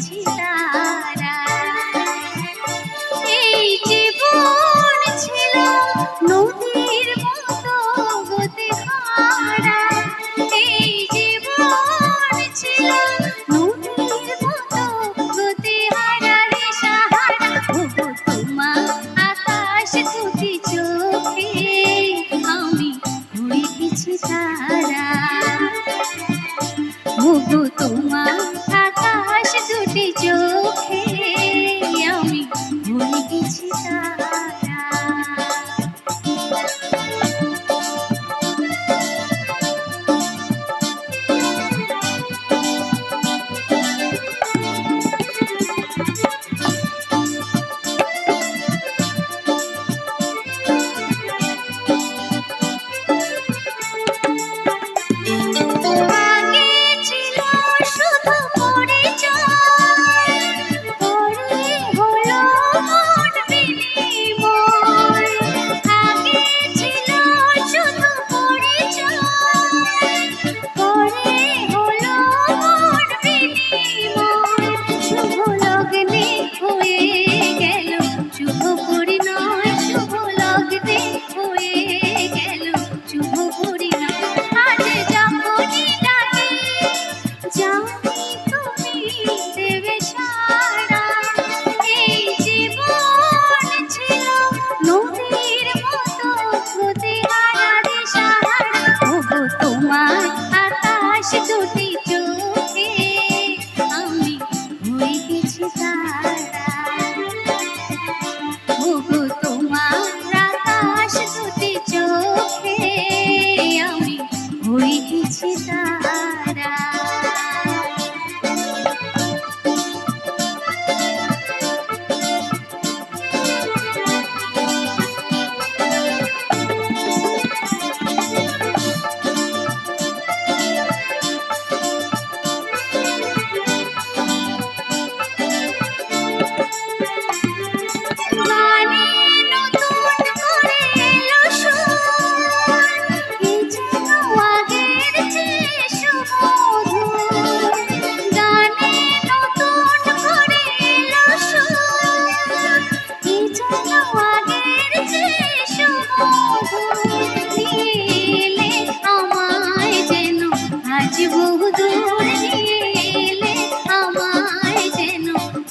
গেছি তারা এই জীবন ছিল নদীর মতো গতি পেয়েছি তারা।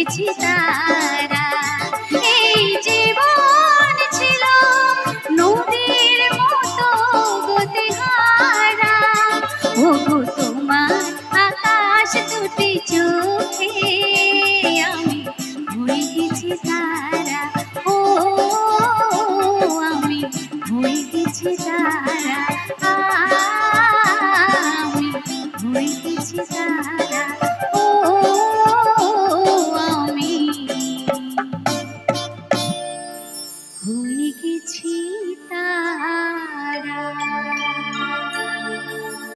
এসেছি তারা। 期。